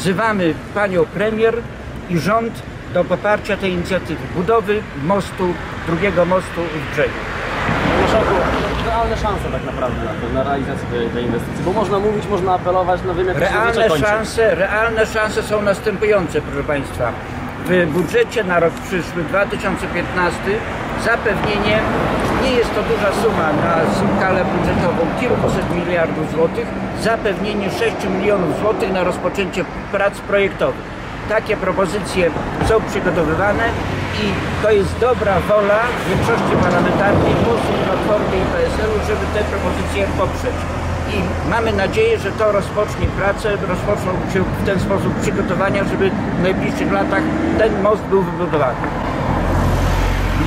wzywamy panią premier i rząd do poparcia tej inicjatywy budowy mostu, drugiego mostu w brzegu. Panie Marszałku, realne szanse tak naprawdę na, na realizację tej, tej inwestycji, bo można mówić, można apelować, no wiem jak to się Realne kończy. szanse, realne szanse są następujące, proszę Państwa. W budżecie na rok przyszły 2015 zapewnienie, nie jest to duża suma na skalę budżetową, kilkuset miliardów złotych, zapewnienie 6 milionów złotych na rozpoczęcie prac projektowych. Takie propozycje są przygotowywane i to jest dobra wola większości parlamentarnej, posłów Platformy i PSL-u, żeby te propozycje poprzeć. I mamy nadzieję, że to rozpocznie pracę, rozpoczną się w ten sposób przygotowania, żeby w najbliższych latach ten most był wybudowany.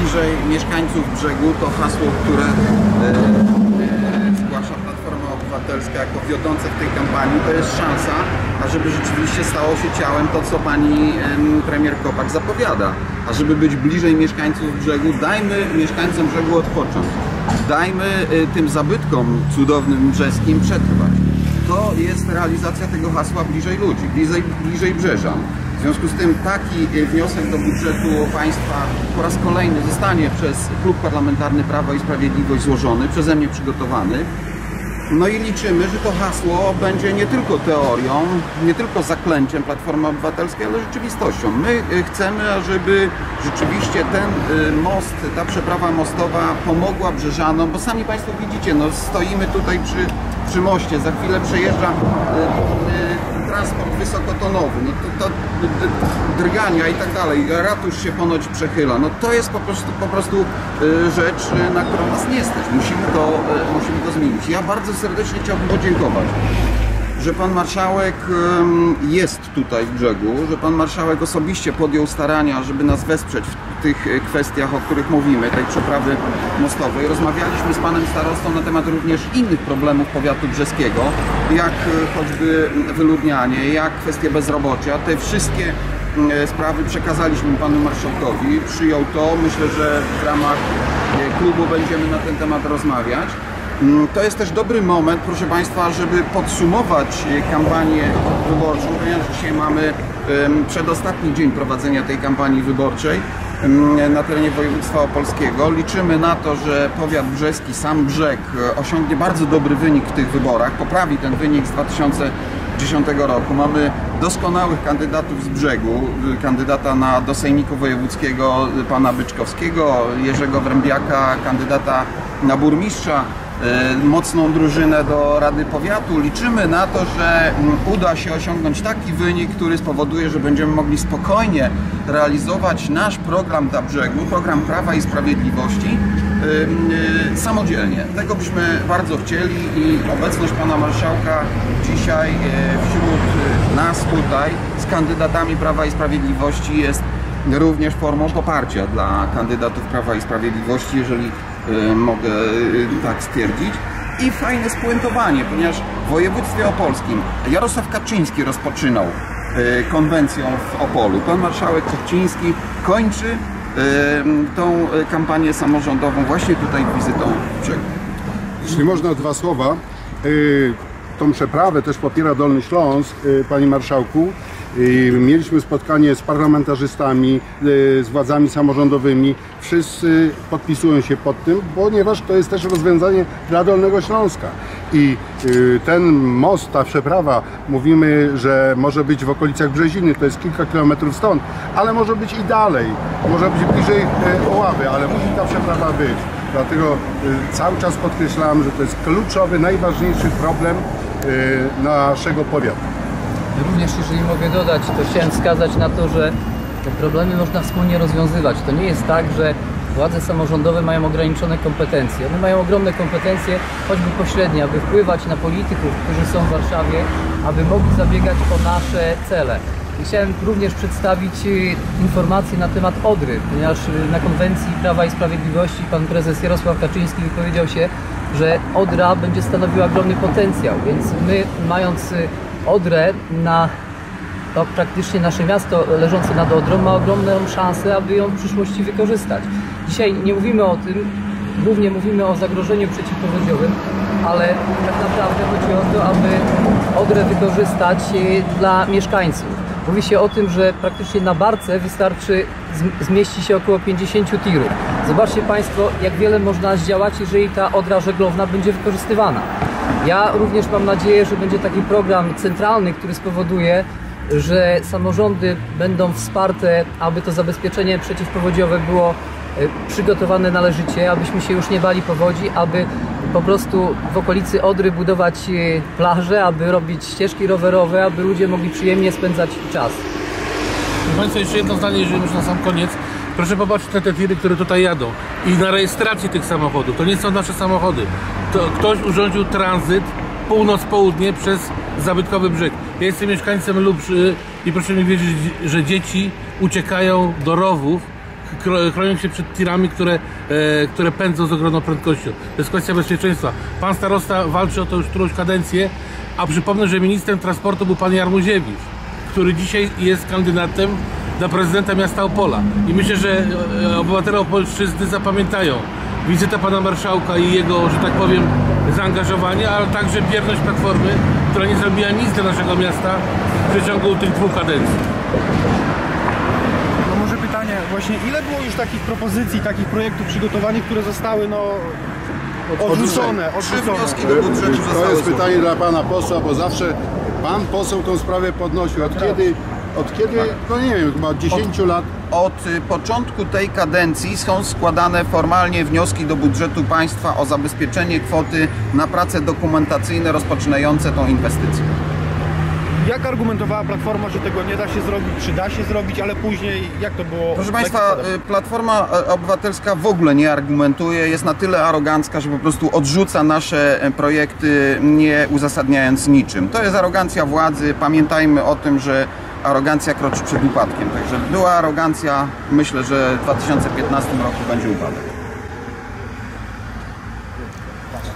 Bliżej mieszkańców brzegu to hasło, które e, zgłasza Platforma Obywatelska jako wiodące w tej kampanii, to jest szansa, ażeby rzeczywiście stało się ciałem to, co pani em, premier Kopak zapowiada. A żeby być bliżej mieszkańców brzegu, dajmy mieszkańcom brzegu odpocząć. Dajmy e, tym zabytkom cudownym brzeskim przetrwać. To jest realizacja tego hasła bliżej ludzi, bliżej, bliżej. W związku z tym taki e, wniosek do budżetu państwa po raz kolejny zostanie przez Klub Parlamentarny Prawo i Sprawiedliwość złożony, przeze mnie przygotowany. No i liczymy, że to hasło będzie nie tylko teorią, nie tylko zaklęciem Platformy Obywatelskiej, ale rzeczywistością. My e, chcemy, ażeby rzeczywiście ten e, most, ta przeprawa mostowa pomogła Brzeżanom, bo sami Państwo widzicie, no stoimy tutaj przy, przy moście, za chwilę przejeżdża transport wysokotonowy, no to, to drgania i tak dalej, ratusz się ponoć przechyla, no to jest po prostu, po prostu y, rzecz, y, na którą nas nie stać, musimy to, y, musimy to zmienić. Ja bardzo serdecznie chciałbym podziękować że pan marszałek jest tutaj w brzegu, że pan marszałek osobiście podjął starania, żeby nas wesprzeć w tych e, kwestiach, o których mówimy, tej przeprawy mostowej. Rozmawialiśmy z panem starostą na temat również innych problemów powiatu brzeskiego, jak e, choćby wyludnianie, jak kwestie bezrobocia. Te wszystkie e, sprawy przekazaliśmy panu marszałkowi, przyjął to. Myślę, że w ramach klubu będziemy na ten temat rozmawiać. Mm, To jest też dobry moment, proszę Państwa, żeby podsumować e, kampanię wyborczą, ponieważ dzisiaj mamy przedostatni dzień prowadzenia tej kampanii wyborczej na terenie województwa opolskiego. Liczymy na to, że powiat brzeski, sam brzeg e, osiągnie bardzo dobry wynik w tych wyborach, poprawi ten wynik z 2010 roku. Mamy doskonałych kandydatów z brzegu, y, kandydata na, do Wojewódzkiego pana Byczkowskiego, Jerzego Wrębiaka, kandydata na burmistrza, mocną drużynę do Rady Powiatu. Liczymy na to, że mm, uda się osiągnąć taki wynik, który spowoduje, że będziemy mogli spokojnie realizować nasz program dla brzegu, program Prawa i Sprawiedliwości y, y, samodzielnie. Tego byśmy bardzo chcieli i obecność pana marszałka dzisiaj wśród nas tutaj z kandydatami Prawa i Sprawiedliwości jest również formą poparcia dla kandydatów Prawa i Sprawiedliwości, jeżeli mogę y, tak stwierdzić. I fajne spuentowanie, ponieważ w województwie opolskim Jarosław Kaczyński rozpoczynał y, konwencją w Opolu. Pan marszałek Kaczyński kończy y, tą y, kampanię samorządową właśnie tutaj wizytą w. Jeśli można dwa słowa. Y, Tą przeprawę też popiera Dolny Śląsk, y, panie marszałku. Mieliśmy spotkanie z parlamentarzystami, y, z władzami samorządowymi. Wszyscy podpisują się pod tym, ponieważ to jest też rozwiązanie dla Dolnego Śląska. I y, ten most, ta przeprawa, mówimy, że może być w okolicach Brzeziny, to jest kilka kilometrów stąd, ale może być i dalej. Może być bliżej y, Oławy, ale musi ta przeprawa być. Dlatego cały czas podkreślam, że to jest kluczowy, najważniejszy problem naszego powiatu. Również, jeżeli mogę dodać, to chciałem wskazać na to, że te problemy można wspólnie rozwiązywać. To nie jest tak, że władze samorządowe mają ograniczone kompetencje. One mają ogromne kompetencje, choćby pośrednie, aby wpływać na polityków, którzy są w Warszawie, aby mogli zabiegać o nasze cele. Chciałem również przedstawić y, informacje na temat Odry, ponieważ y, na konwencji Prawa i Sprawiedliwości pan prezes Jarosław Kaczyński wypowiedział się, że Odra będzie stanowiła ogromny potencjał, więc my mając y, Odrę na to praktycznie nasze miasto leżące nad Odrą ma ogromną szansę, aby ją w przyszłości wykorzystać. Dzisiaj nie mówimy o tym, głównie mówimy o zagrożeniu przeciwpowodziowym, ale tak naprawdę chodzi o to, aby Odrę wykorzystać e, dla mieszkańców. Mówi się o tym, że praktycznie na barce wystarczy, zm- zmieści się około 50 tirów. Zobaczcie Państwo, jak wiele można zdziałać, jeżeli ta odra żeglowna będzie wykorzystywana. Ja również mam nadzieję, że będzie taki program centralny, który spowoduje, że samorządy będą wsparte, aby to zabezpieczenie przeciwpowodziowe było e, przygotowane należycie, abyśmy się już nie bali powodzi, aby po prostu w okolicy Odry budować e, plaże, aby robić ścieżki rowerowe, aby ludzie mogli przyjemnie spędzać czas. Proszę Państwa, jeszcze jedno zdanie, jeżeli już na sam koniec. Proszę popatrzeć na te tiry, które tutaj jadą i na rejestrację tych samochodów. To nie są nasze samochody. To ktoś urządził tranzyt północ-południe przez zabytkowy brzeg. Ja jestem mieszkańcem Lubrzy i proszę mi wierzyć, że dzieci uciekają do rowów, chronią się przed tirami, które, e, które pędzą z ogromną prędkością. To jest kwestia bezpieczeństwa. Pan starosta walczy o to już którąś kadencję, a przypomnę, że ministrem transportu był pan Jarmuziewicz który dzisiaj jest kandydatem na prezydenta miasta Opola. I myślę, że e, obywatele opolszczyzny zapamiętają wizytę pana marszałka i jego, że tak powiem, zaangażowanie, ale także bierność Platformy, która nie zrobiła nic dla naszego miasta w przeciągu tych dwóch kadencji. No może pytanie właśnie, ile było już takich propozycji, takich projektów przygotowanych, które zostały no odrzucone, odrzucone. wnioski do budżetu To jest pytanie dla pana posła, bo zawsze pan poseł tą sprawę podnosił. Od kiedy, od kiedy, no nie wiem, chyba od 10 lat. Od y, początku tej kadencji są składane formalnie wnioski do budżetu państwa o zabezpieczenie kwoty na prace dokumentacyjne rozpoczynające tą inwestycję. Jak argumentowała Platforma, że tego nie da się zrobić, czy da się zrobić, ale później jak to było? Proszę Państwa, y, Platforma y, Obywatelska w ogóle nie argumentuje, jest na tyle arogancka, że po prostu odrzuca nasze projekty, nie uzasadniając niczym. To jest arogancja władzy. Pamiętajmy o tym, że arogancja kroczy przed upadkiem. Także była arogancja, myślę, że w 2015 roku będzie upadek.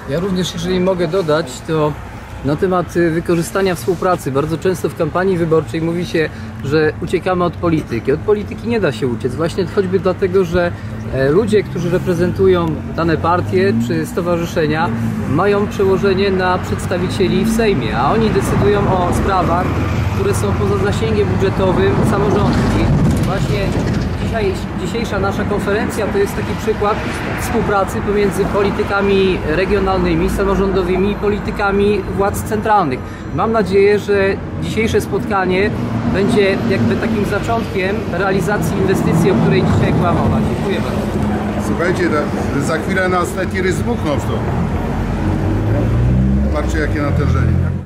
Ja również, jeżeli mogę dodać, to na temat y, wykorzystania współpracy. Bardzo często w kampanii wyborczej mówi się, że uciekamy od polityki. Od polityki nie da się uciec, właśnie choćby dlatego, że e, ludzie, którzy reprezentują dane partie czy stowarzyszenia, mają przełożenie na przedstawicieli w Sejmie, a oni decydują o sprawach, które są poza zasięgiem budżetowym samorządu. I właśnie Dzisiaj, dzisiejsza nasza konferencja to jest taki przykład współpracy pomiędzy politykami regionalnymi, samorządowymi i politykami władz centralnych. Mam nadzieję, że dzisiejsze spotkanie będzie jakby takim zaczątkiem realizacji inwestycji, o której dzisiaj była mowa. Dziękuję bardzo. Słuchajcie, za chwilę nas te tiry zbuchną w to. Patrzcie jakie natężenie.